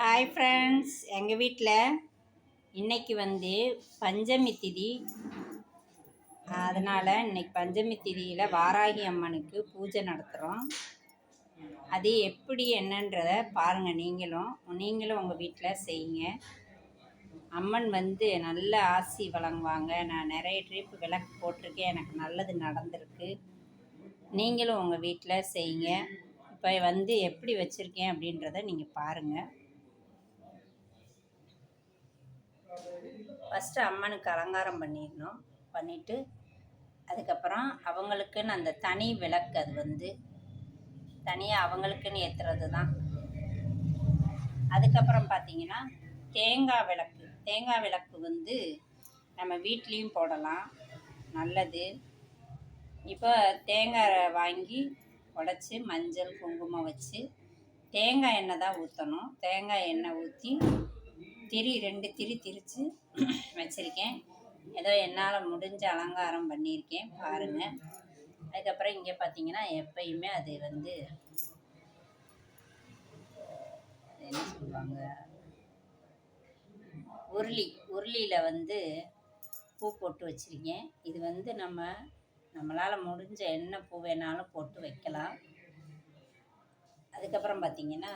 Hi friends எங்கள் வீட்டில் இன்னைக்கு வந்து பஞ்சமி திதி. அதனால் இன்னைக்கு பஞ்சமி திதியில் வாராகி அம்மனுக்கு பூஜை நடத்துகிறோம் அது எப்படி என்னன்றதை பாருங்கள் நீங்களும் நீங்களும் உங்கள் வீட்டில் செய்யுங்க. அம்மன் வந்து நல்ல ஆசி வழங்குவாங்க. நான் நிறைய ட்ரிப் விளக்கு போட்டிருக்கேன். எனக்கு நல்லது நடந்திருக்கு. நீங்களும் உங்கள் வீட்டில் செய்யுங்க. இப்போ வந்து எப்படி வச்சுருக்கேன் அப்படின்றத நீங்கள் பாருங்கள் ஃபஸ்ட்டு அம்மனுக்கு அலங்காரம் பண்ணிடணும். பண்ணிவிட்டு அதுக்கப்புறம் அவங்களுக்குன்னு அந்த தனி விளக்கு அது வந்து தனியாக அவங்களுக்குன்னு ஏற்றுறது தான் அதுக்கப்புறம் பார்த்தீங்கன்னா தேங்காய் விளக்கு. தேங்காய் விளக்கு வந்து நம்ம வீட்லேயும் போடலாம். நல்லது. இப்போ தேங்காய் வாங்கி உடச்சி மஞ்சள் குங்குமம் வச்சு தேங்காய் எண்ணெய் தான் ஊற்றணும் தேங்காய் எண்ணெய் ஊற்றி திரி ரெண்டு திரி திரித்து வச்சுருக்கேன். ஏதோ என்னால் முடிஞ்ச அலங்காரம் பண்ணியிருக்கேன் பாருங்கள் அதுக்கப்புறம் இங்கே பார்த்தீங்கன்னா எப்பயுமே அது வந்து என்ன சொல்லுவாங்க? உருளி உருளியில் வந்து பூ போட்டு வச்சுருக்கேன். இது வந்து நம்ம நம்மளால் முடிஞ்ச என்ன பூ வேணாலும் போட்டு வைக்கலாம். அதுக்கப்புறம் பார்த்திங்கன்னா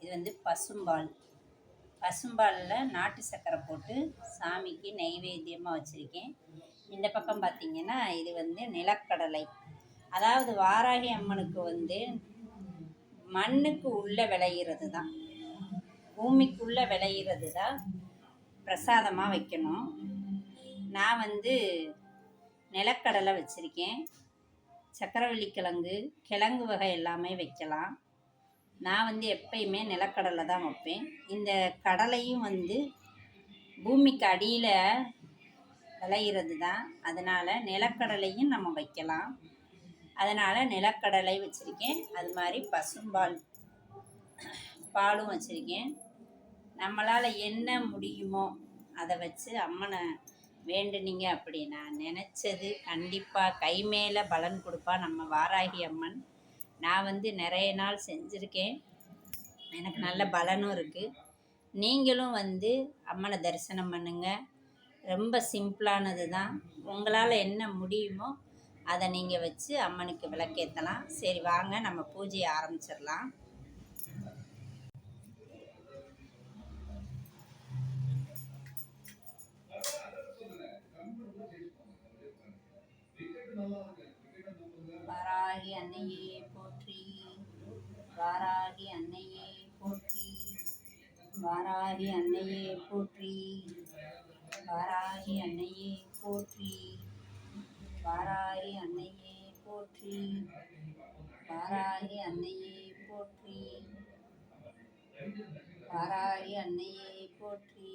இது வந்து பசும்பால். பசும்பாலில் நாட்டு சர்க்கரை போட்டு சாமிக்கு நெய்வேத்தியமாக வச்சுருக்கேன். இந்த பக்கம் பார்த்திங்கன்னா இது வந்து நிலக்கடலை. அதாவது வாராகி அம்மனுக்கு வந்து மண்ணுக்கு உள்ளே விளையிறது தான் பூமிக்குள்ளே விளையிறது தான் பிரசாதமாக வைக்கணும். நான் வந்து நிலக்கடலை வச்சுருக்கேன். சக்கரவள்ளி கிழங்கு கிழங்கு வகை எல்லாமே வைக்கலாம். நான் வந்து எப்பயுமே நிலக்கடலை தான் வைப்பேன். இந்த கடலையும் வந்து பூமிக்கு அடியில் விளையிறது தான். அதனால் நிலக்கடலையும் நம்ம வைக்கலாம். அதனால் நிலக்கடலை வச்சுருக்கேன். அது மாதிரி பசும்பால் பாலும் வச்சுருக்கேன். நம்மளால் என்ன முடியுமோ அதை வச்சு அம்மனை வேண்டுனீங்க அப்படின்னா நினச்சது கண்டிப்பாக கை மேலே பலன் கொடுப்பா நம்ம வாராகி அம்மன். நான் வந்து நிறைய நாள் செஞ்சுருக்கேன். எனக்கு நல்ல பலனும் இருக்குது நீங்களும் வந்து அம்மனை தரிசனம் பண்ணுங்கள் ரொம்ப சிம்பிளானது தான். உங்களால் என்ன முடியுமோ அதை நீங்கள் வச்சு அம்மனுக்கு விளக்கேற்றலாம் சரி வாங்க நம்ம பூஜையை ஆரம்பிச்சிடலாம். வாராகி அன்னையே வாராகி அன்னையே போற்றி வாராகி அன்னையே போற்றி வாராகி அன்னையே போற்றி வாராகி அன்னையே போற்றி வாராகி அன்னையே போற்றி வாராகி அன்னையே போற்றி.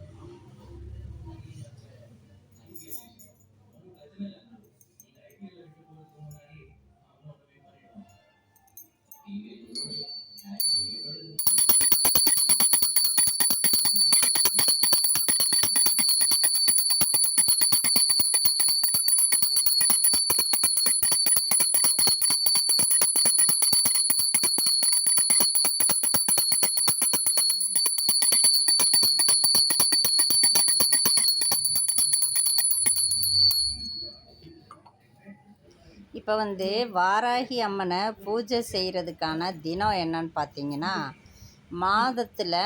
இப்போ வந்து வாராகி அம்மனை பூஜை செய்கிறதுக்கான தினம் என்னன்னு பார்த்தீங்கன்னா மாதத்தில்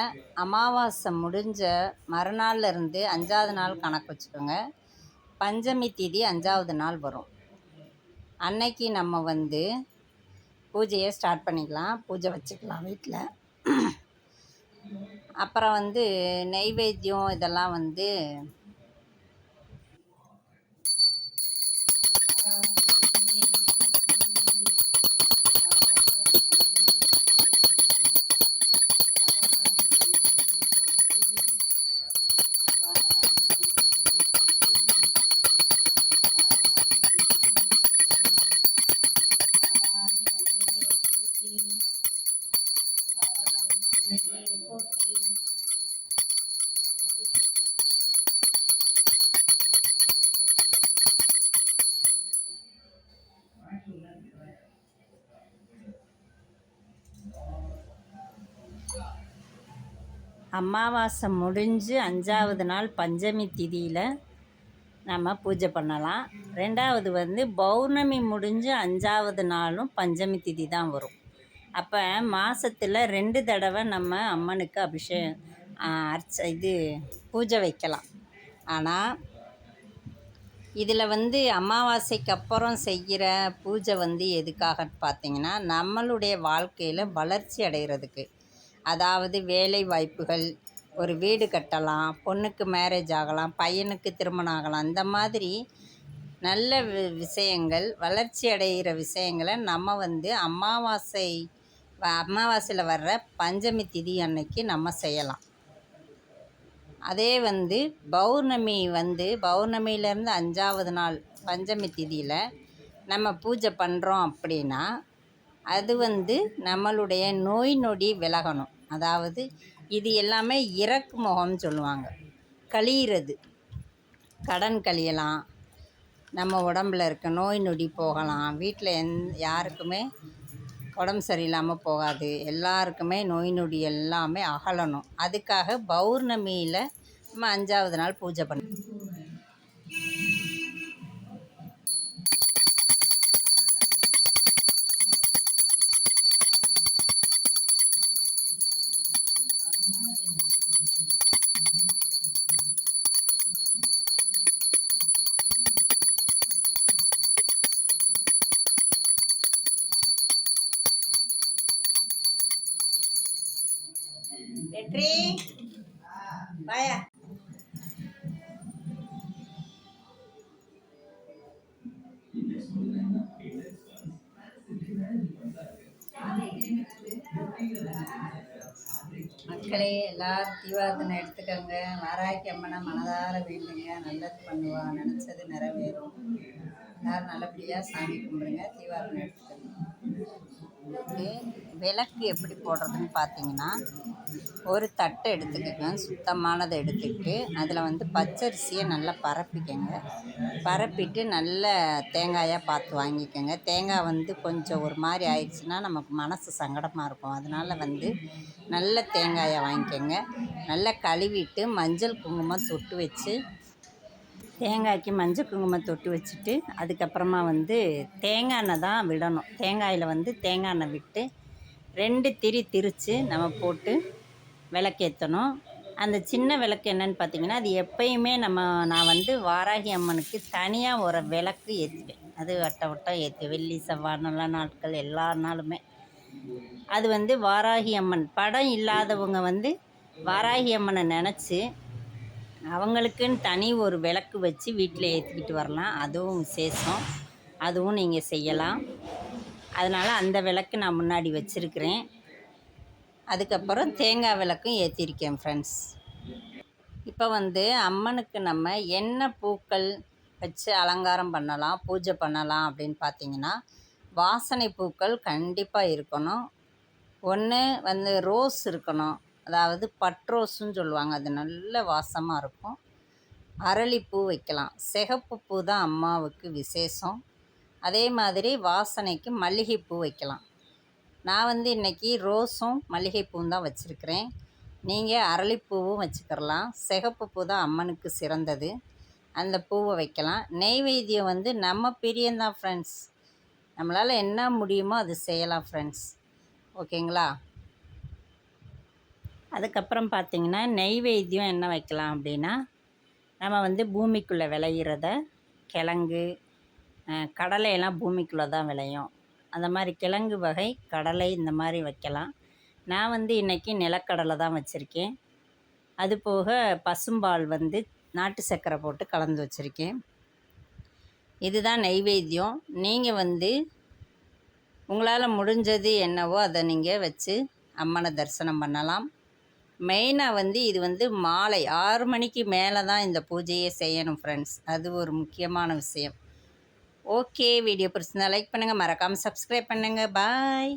அமாவாசை முடிஞ்ச மறுநாள்ல இருந்து அஞ்சாவது நாள் கணக்கு வச்சுக்கோங்க. பஞ்சமி தேதி அஞ்சாவது நாள் வரும். அன்னைக்கு நம்ம வந்து பூஜையை ஸ்டார்ட் பண்ணிக்கலாம். பூஜை வச்சுக்கலாம் வீட்டில் அப்புறம் வந்து நெய்வேத்தியம் இதெல்லாம் வந்து அமாவாசை முடிஞ்சு அஞ்சாவது நாள் பஞ்சமி திதியில் நம்ம பூஜை பண்ணலாம். ரெண்டாவது வந்து பௌர்ணமி முடிஞ்சு அஞ்சாவது நாளும் பஞ்சமி திதி தான் வரும். அப்போ மாதத்தில் ரெண்டு தடவை நம்ம அம்மனுக்கு அபிஷேகம் அர்ச்ச இது பூஜை வைக்கலாம். ஆனால் இதில் வந்து அமாவாசைக்கு அப்புறம் செய்கிற பூஜை வந்து எதுக்காக பார்த்தீங்கன்னா நம்மளுடைய வாழ்க்கையில் வளர்ச்சி அடைகிறதுக்கு அதாவது வேலை வாய்ப்புகள் ஒரு வீடு கட்டலாம் பொண்ணுக்கு மேரேஜ் ஆகலாம் பையனுக்கு திருமணம் ஆகலாம் இந்த மாதிரி நல்ல வி விஷயங்கள் வளர்ச்சி அடைகிற விஷயங்களை நம்ம வந்து அமாவாசை அமாவாசையில் வர்ற பஞ்சமி திதி அன்னைக்கு நம்ம செய்யலாம். அதே வந்து பௌர்ணமி வந்து பௌர்ணமியிலேருந்து அஞ்சாவது நாள் பஞ்சமி திதியில் நம்ம பூஜை பண்ணுறோம் அப்படின்னா அது வந்து நம்மளுடைய நோய் நொடி விலகணும். அதாவது இது எல்லாமே இறக்கு முகம்னு சொல்லுவாங்க. கழியிறது. கடன் கழியலாம். நம்ம உடம்புல இருக்க நோய் நொடி போகலாம். வீட்டில் எந் யாருக்குமே உடம்பு சரியில்லாமல் போகாது. எல்லாருக்குமே நோய் நொடி எல்லாமே அகலணும். அதுக்காக பௌர்ணமியில் நம்ம அஞ்சாவது நாள் பூஜை பண்ணணும். வெற்றி வாயா மக்களே எல்லாரும் தீபாரதனை எடுத்துக்கோங்க. வாராக்கி அம்மனை மனதார வேண்டுங்க. நல்லது பண்ணுவா. நினச்சது நிறைவேறும். எல்லாரும் நல்லபடியாக சாமி கும்பிடுங்க. தீவார்த்தனை எடுத்துக்கோங்க. விளக்கு எப்படி போடுறதுன்னு பார்த்தீங்கன்னா ஒரு தட்டை எடுத்துக்கோங்க. சுத்தமானதை எடுத்துக்கிட்டு அதில் வந்து பச்சரிசியை நல்லா பரப்பிக்கங்க. பரப்பிட்டு நல்ல தேங்காயாக பார்த்து வாங்கிக்கோங்க. தேங்காய் வந்து கொஞ்சம் ஒரு மாதிரி ஆயிடுச்சுன்னா நமக்கு மனசு சங்கடமாக இருக்கும். அதனால் வந்து நல்ல தேங்காயை வாங்கிக்கோங்க. நல்லா கழுவிட்டு மஞ்சள் குங்குமம் தொட்டு வச்சு தேங்காய்க்கு மஞ்சள் குங்குமம் தொட்டு வச்சுட்டு அதுக்கப்புறமா வந்து தேங்காய் எண்ணெய் தான் விடணும். தேங்காயில் வந்து தேங்காய் எண்ணெய் விட்டு ரெண்டு திரி திரித்து நம்ம போட்டு விளக்கேற்றணும். அந்த சின்ன விளக்கு என்னன்னு பார்த்தீங்கன்னா அது எப்பயுமே நம்ம நான் வந்து வாராகி அம்மனுக்கு தனியாக ஒரு விளக்கு ஏற்றுவேன். அது வட்ட வட்டம் ஏற்று வெள்ளி செவ்வாய் நல்ல நாட்கள் எல்லா நாளுமே. அது வந்து வாராகி அம்மன். படம் இல்லாதவங்க வந்து வாராகி அம்மனை நினச்சி அவங்களுக்குன்னு தனி ஒரு விளக்கு வச்சு வீட்டில் ஏற்றிக்கிட்டு வரலாம். அதுவும் விசேஷம். அதுவும் நீங்கள் செய்யலாம். அதனால் அந்த விளக்கு நான் முன்னாடி வச்சுருக்கிறேன். அதுக்கப்புறம் தேங்காய் விளக்கும் ஏற்றிருக்கேன் ஃப்ரெண்ட்ஸ் இப்போ வந்து அம்மனுக்கு நம்ம என்ன பூக்கள் வச்சு அலங்காரம் பண்ணலாம் பூஜை பண்ணலாம் அப்படின்னு பார்த்தீங்கன்னா வாசனை பூக்கள் கண்டிப்பாக இருக்கணும். ஒன்று வந்து ரோஸ் இருக்கணும். அதாவது பட்ரோஸுன்னு சொல்லுவாங்க. அது நல்ல வாசமாக இருக்கும். அரளிப்பூ வைக்கலாம். சிகப்பு பூ தான் அம்மாவுக்கு விசேஷம். அதே மாதிரி வாசனைக்கு மல்லிகைப்பூ வைக்கலாம். நான் வந்து இன்றைக்கி ரோஸும் மல்லிகைப்பூவும் தான் வச்சுருக்கிறேன். நீங்கள் அரளிப்பூவும் வச்சுக்கிறலாம். சிகப்பு பூ தான் அம்மனுக்கு சிறந்தது. அந்த பூவை வைக்கலாம். நெய்வேத்தியம் வந்து நம்ம பிரியந்தான் ஃப்ரெண்ட்ஸ் நம்மளால் என்ன முடியுமோ அது செய்யலாம் ஃப்ரெண்ட்ஸ் ஓகேங்களா? அதுக்கப்புறம் பார்த்திங்கன்னா நெய்வேத்தியம் என்ன வைக்கலாம் அப்படின்னா நம்ம வந்து பூமிக்குள்ளே விளையிறத கிழங்கு கடலையெல்லாம் பூமிக்குள்ளே தான் விளையும். அந்த மாதிரி கிழங்கு வகை கடலை இந்த மாதிரி வைக்கலாம். நான் வந்து இன்றைக்கி நிலக்கடலை தான் வச்சுருக்கேன். அது போக பசும்பால் வந்து நாட்டு சர்க்கரை போட்டு கலந்து வச்சுருக்கேன். இதுதான் நெய்வேத்தியம். நீங்கள் வந்து உங்களால் முடிஞ்சது என்னவோ அதை நீங்கள் வச்சு அம்மனை தரிசனம் பண்ணலாம். மெயினாக வந்து இது வந்து மாலை. ஆறு மணிக்கு மேலே தான் இந்த பூஜையை செய்யணும் ஃப்ரெண்ட்ஸ் அது ஒரு முக்கியமான விஷயம். ஓகே வீடியோ பிடிச்சிருந்தா லைக் பண்ணுங்கள் மறக்காமல் சப்ஸ்கிரைப் பண்ணுங்கள் பாய்